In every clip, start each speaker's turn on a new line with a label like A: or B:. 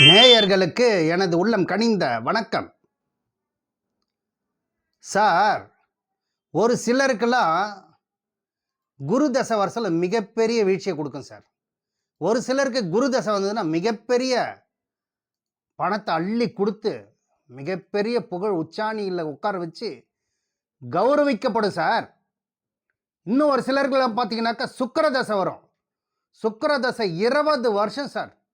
A: நேயர்களுக்கு எனது உள்ளம் கனிந்த வணக்கம். சார் ஒரு சிலருக்கெல்லாம் குரு தசை வருஷம் மிகப்பெரிய வீழ்ச்சியை கொடுக்கும் சார். ஒரு சிலருக்கு குரு தசை வந்ததுன்னா மிகப்பெரிய பணத்தை அள்ளி கொடுத்து மிகப்பெரிய புகழ் உச்சாணியில் உட்கார வச்சு கௌரவிக்கப்படும் சார். இன்னும் ஒரு சிலருக்கெல்லாம் பார்த்தீங்கன்னாக்கா சுக்கர தசை வரும். சுக்கர தசை இருபது வருஷம் சார்.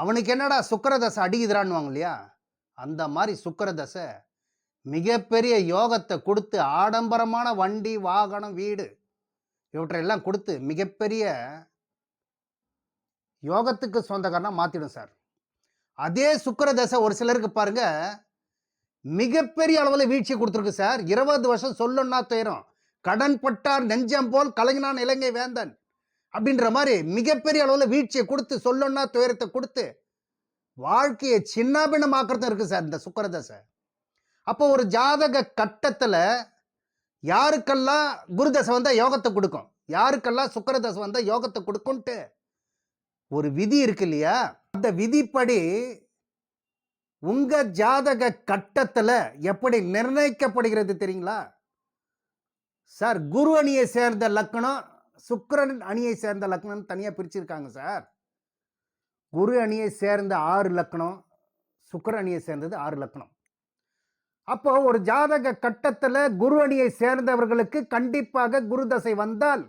A: அவனுக்கு என்னடா சுக்கரதசை அடிக்குதுறான்னு இல்லையா? அந்த மாதிரி சுக்கரதசை மிகப்பெரிய யோகத்தை கொடுத்து ஆடம்பரமான வண்டி வாகனம் வீடு இவற்றையெல்லாம் கொடுத்து மிகப்பெரிய யோகத்துக்கு சொந்தக்காரனாக மாற்றிடும் சார். அதே சுக்கிரதசை ஒரு சிலருக்கு பாருங்க மிகப்பெரிய அளவில் வீழ்ச்சி கொடுத்துருக்கு சார். இருபது வருஷம் சொல்லணும்னா துயரம். கடன் பட்டார் நெஞ்சம் போல் கலைஞனான் இலங்கை வேந்தன். அப்படின்ற மாதிரி மிகப்பெரிய அளவில் வீழ்ச்சியை கொடுத்து சொல்லணும்னா துயரத்தை கொடுத்து வாழ்க்கையை சின்னாபின்னமாக்குறதும் இருக்குது சார் இந்த சுக்கரதசை. அப்போ ஒரு ஜாதக கட்டத்தில் யாருக்கெல்லாம் குருதசை வந்தால் யோகத்தை கொடுக்கும்? யாருக்கெல்லாம் சுக்கரதசை வந்தால் யோகத்தை கொடுக்கும்ட்டு ஒரு விதி இருக்கு இல்லையா? அந்த விதிப்படி உங்கள் ஜாதக கட்டத்தில் எப்படி நிர்ணயிக்கப்படுகிறது தெரியுங்களா? சார் குரு அணியை சேர்ந்த லக்கணம் சுக்கரன் அணியை சேர்ந்த லக்னம் தனியாக பிரிச்சிருக்காங்க சார். குரு அணியை சேர்ந்த ஆறு லக்னம் சுக்கர அணியை சேர்ந்தது ஆறு லக்னம். அப்போ ஒரு ஜாதக கட்டத்தில் குரு அணியை சேர்ந்தவர்களுக்கு கண்டிப்பாக குரு தசை வந்தால்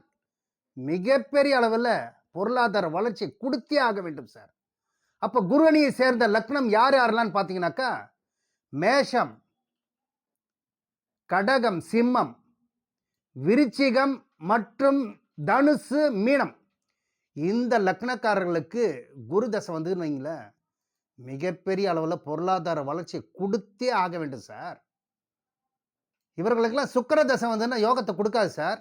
A: மிகப்பெரிய அளவில் பொருளாதார வளர்ச்சி கொடுத்தே ஆக வேண்டும் சார். அப்போ குரு அணியை சேர்ந்த லக்னம் யார் யாரெல்லாம் பார்த்தீங்கன்னாக்கா மேஷம் கடகம் சிம்மம் விருச்சிகம் மற்றும் தனுசு மீனம். இந்த லக்னக்காரர்களுக்கு குரு தசை வந்துன்னு வைங்களேன் மிகப்பெரிய அளவில் பொருளாதார வளர்ச்சி கொடுத்தே ஆக வேண்டும் சார். இவர்களுக்கெல்லாம் சுக்கர தசை வந்ததுன்னா யோகத்தை கொடுக்காது சார்.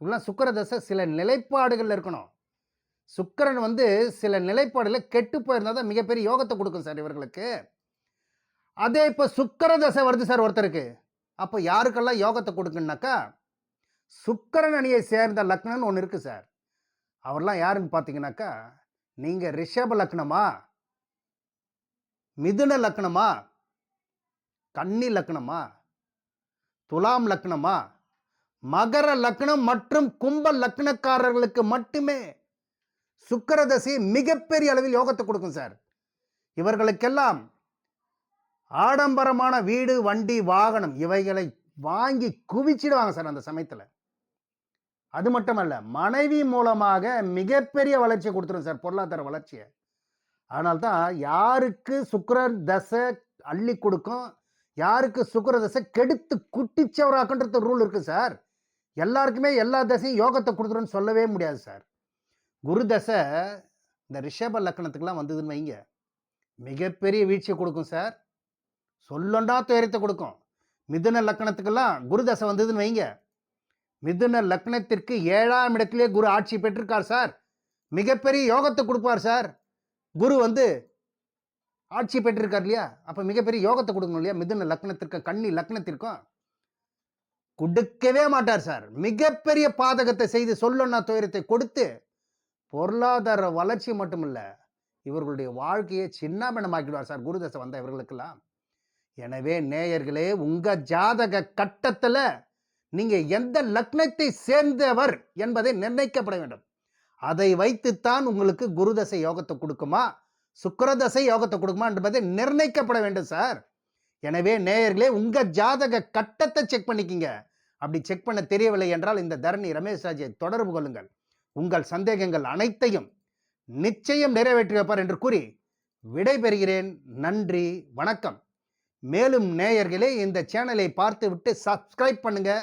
A: இவெல்லாம் சுக்கர தசை சில நிலைப்பாடுகளில் இருக்கணும். சுக்கரன் வந்து சில நிலைப்பாடுகளில் கெட்டு போயிருந்தால் தான் மிகப்பெரிய யோகத்தை கொடுக்கும் சார் இவர்களுக்கு. அதே இப்போ சுக்கர தசை வருது சார் ஒருத்தருக்கு. அப்போ யாருக்கெல்லாம் யோகத்தை கொடுக்குன்னாக்கா சுக்கரன் அணியை சேர்ந்த லக்னம்னு ஒன்று இருக்குது சார். அவர்லாம் யாருன்னு பார்த்தீங்கன்னாக்கா நீங்கள் ரிஷப லக்னமா மிதுன லக்னமா கன்னி லக்னமா துலாம் லக்னமா மகர லக்னம் மற்றும் கும்ப லக்னக்காரர்களுக்கு மட்டுமே சுக்கரதசி மிகப்பெரிய அளவில் யோகத்தை கொடுக்கும் சார். இவர்களுக்கெல்லாம் ஆடம்பரமான வீடு வண்டி வாகனம் இவைகளை வாங்கி குவிச்சிடுவாங்க சார் அந்த சமயத்தில். அது மட்டுமல்ல மனைவி மூலமாக மிகப்பெரிய வளர்ச்சியை கொடுத்துரும் சார் பொருளாதார வளர்ச்சியை. அதனால்தான் யாருக்கு சுக்கரர் தசை அள்ளி கொடுக்கும் யாருக்கு சுக்கர தசை கெடுத்து குட்டிச்சவராக்குன்றது ரூல் இருக்குது சார். எல்லாருக்குமே எல்லா தசையும் யோகத்தை கொடுத்துருன்னு சொல்லவே முடியாது சார். குரு தசை இந்த ரிஷப லக்கணத்துக்கெல்லாம் வந்ததுன்னு வைங்க. மிகப்பெரிய வீழ்ச்சியை கொடுக்கும் சார். சொல்லண்டா துயரத்தை கொடுக்கும். மிதுன லக்கணத்துக்கெல்லாம் குரு தசை வந்ததுன்னு வைங்க. மிதுன லக்னத்திற்கு ஏழாம் இடத்திலே குரு ஆட்சி பெற்றிருக்கார் சார். மிகப்பெரிய யோகத்தை கொடுப்பார் சார். குரு வந்து ஆட்சி பெற்றிருக்கார் இல்லையா? அப்போ மிகப்பெரிய யோகத்தை கொடுக்கணும் இல்லையா? மிதுன லக்னத்திற்கு கண்ணி லக்னத்திற்கும். கொடுக்கவே மாட்டார் சார். மிகப்பெரிய பாதகத்தை செய்து சொல்லணும்னா துயரத்தை கொடுத்து பொருளாதார வளர்ச்சி மட்டுமில்ல இவர்களுடைய வாழ்க்கையை சின்னாபினமாக்கிடுவார் சார். குருதசை வந்த இவர்களுக்கெல்லாம். எனவே நேயர்களே உங்கள் ஜாதக கட்டத்தில் நீங்கள் எந்த லக்னத்தை சேர்ந்தவர் என்பதை நிர்ணயிக்கப்பட வேண்டும். அதை வைத்துத்தான் உங்களுக்கு குருதசை யோகத்தை கொடுக்குமா? சுக்கரதசை யோகத்தை கொடுக்குமா என்பதை நிர்ணயிக்கப்பட வேண்டும் சார். எனவே நேயர்களே உங்கள் ஜாதக கட்டத்தை செக் பண்ணிக்கிங்க. அப்படி செக் பண்ண தெரியவில்லை என்றால் இந்த தரணி ரமேஷ் ராஜை தொடர்பு கொள்ளுங்கள். உங்கள் சந்தேகங்கள் அனைத்தையும் நிச்சயம் நிறைவேற்றி வைப்பார் என்று கூறி விடைபெறுகிறேன். நன்றி வணக்கம். மேலும் நேயர்களே இந்த சேனலை பார்த்து விட்டு சப்ஸ்கிரைப் பண்ணுங்கள்